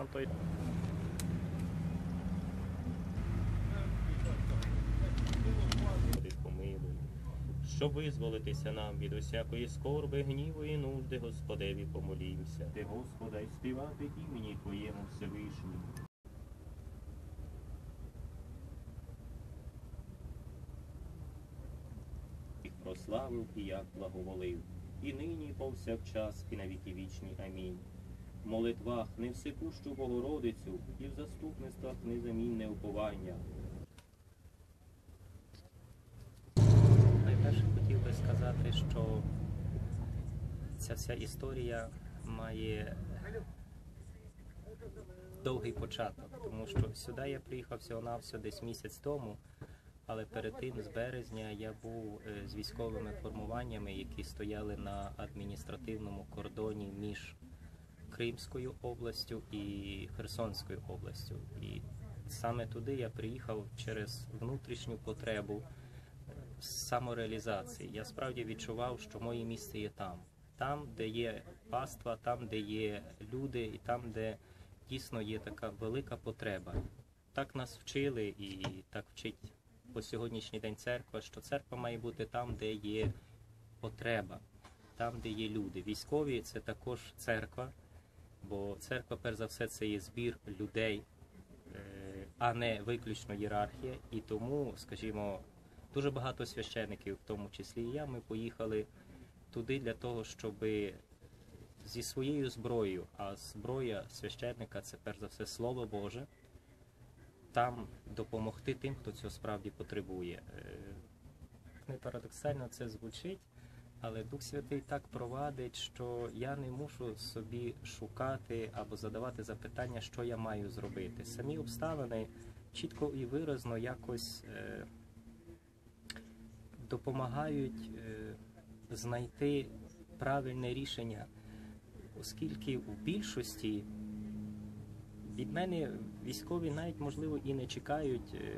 там той. Помилуй, щоб визволитися нам від усякої скорби, гніву і нужди, Господеві, помолімся. Ти, Господа, й співати імені Твоєму Всевишньому. Прославив і я благоволив, і нині, і повсякчас, і на віки вічні. Амінь. Молитвах невсипущу Богородицю, і в заступництвах незамінне уповання. Найперше хотів би сказати, що ця вся історія має довгий початок, тому що сюди я приїхав всього-навсього десь місяць тому, але перед тим, з березня, я був е, з військовими формуваннями, які стояли на адміністративному кордоні між Кримською областю і Херсонською областю. І саме туди я приїхав через внутрішню потребу самореалізації. Я справді відчував, що моє місце є там, там, де є паства, там, де є люди, і там, де дійсно є така велика потреба. Так нас вчили, і так вчить по сьогоднішній день церква, що церква має бути там, де є потреба, там, де є люди. Військові це також церква, бо церква, перш за все, це є збір людей, е, а не виключно ієрархія. І тому, скажімо, дуже багато священиків, в тому числі і я, ми поїхали туди для того, щоб зі своєю зброєю, а зброя священника це перш за все Слово Боже, там допомогти тим, хто цього справді потребує. Е, Не парадоксально це звучить, але Дух Святий так провадить, що я не мушу собі шукати або задавати запитання, що я маю зробити. Самі обставини чітко і виразно якось. е, допомагають е, знайти правильне рішення, оскільки в більшості від мене військові навіть можливо і не чекають е,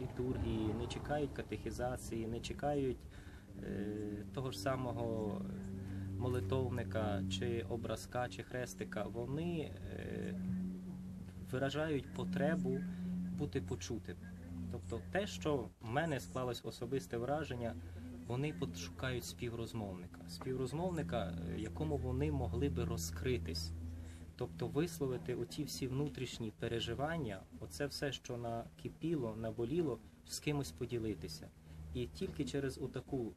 літургії, не чекають катехізації, не чекають того ж самого молитовника чи образка, чи хрестика. Вони е, виражають потребу бути почутим. Тобто те, що в мене склалось особисте враження, вони пошукають співрозмовника, співрозмовника, е, якому вони могли би розкритись. Тобто висловити оті всі внутрішні переживання, оце все, що накипіло, наболіло, з кимось поділитися. І тільки через отаку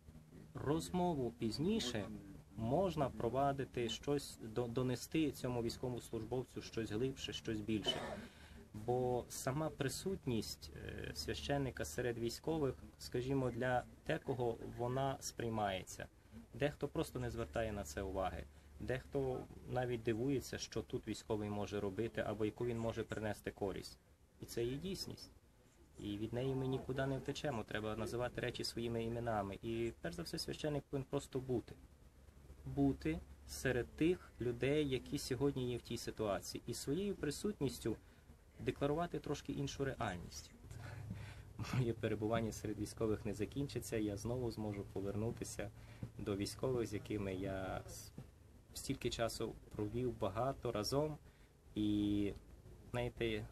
розмову пізніше можна провадити щось, донести цьому військовослужбовцю щось глибше, щось більше. Бо сама присутність е, священника серед військових, скажімо, для декого вона сприймається. Дехто просто не звертає на це уваги. Дехто навіть дивується, що тут військовий може робити або яку він може принести користь. І це є дійсність. І від неї ми нікуди не втечемо. Треба називати речі своїми іменами. І перш за все, священник повинен просто бути. Бути серед тих людей, які сьогодні є в тій ситуації, і своєю присутністю декларувати трошки іншу реальність. Моє перебування серед військових не закінчиться. Я знову зможу повернутися до військових, з якими я стільки часу провів багато разом і, знаєте,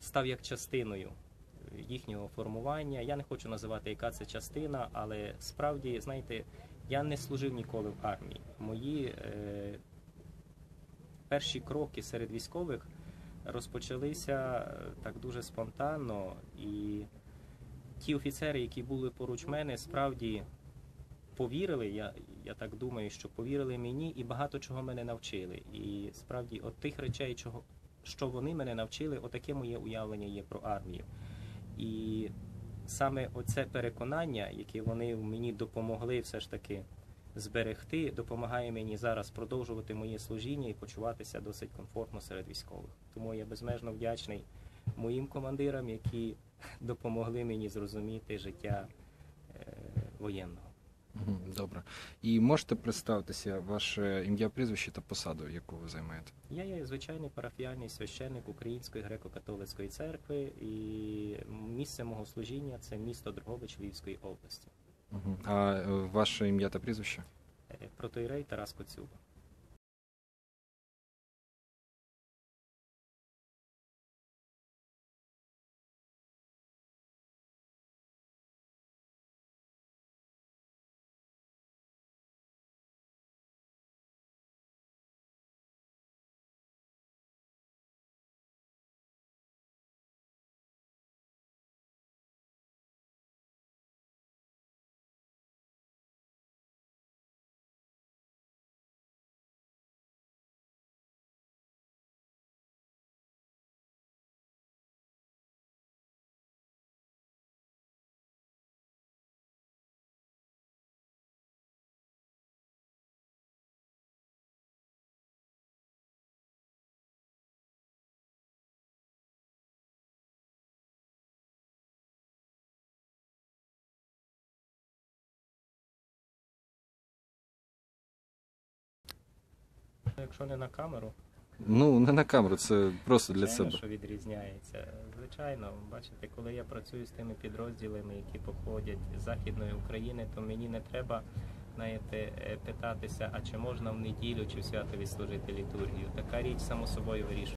став як частиною їхнього формування. Я не хочу називати, яка це частина, але справді, знаєте, я не служив ніколи в армії. Мої е, перші кроки серед військових розпочалися е, так дуже спонтанно, і ті офіцери, які були поруч мене, справді повірили. Я, я так думаю, що повірили мені і багато чого мене навчили. І справді, от тих речей, чого, що вони мене навчили, отаке моє уявлення є про армію. І саме оце переконання, яке вони мені допомогли все ж таки зберегти, допомагає мені зараз продовжувати моє служіння і почуватися досить комфортно серед військових. Тому я безмежно вдячний моїм командирам, які допомогли мені зрозуміти життя е, воєнного. Добре. І можете представитися ваше ім'я, прізвище та посаду, яку ви займаєте? Я є звичайний парафіальний священник Української греко-католицької церкви, і місце мого служіння це місто Дрогович Львівської області. А е, ваше ім'я та прізвище? Е, Протоїрей Тарас Коцюба. Якщо не на камеру, Ну, не на камеру, це просто для звичайно, себе. що відрізняється. Звичайно, бачите, коли я працюю з тими підрозділами, які походять з Західної України, то мені не треба знаєте, е, питатися, а чи можна в неділю чи в свято відслужити літургію. Така річ само собою вирішує.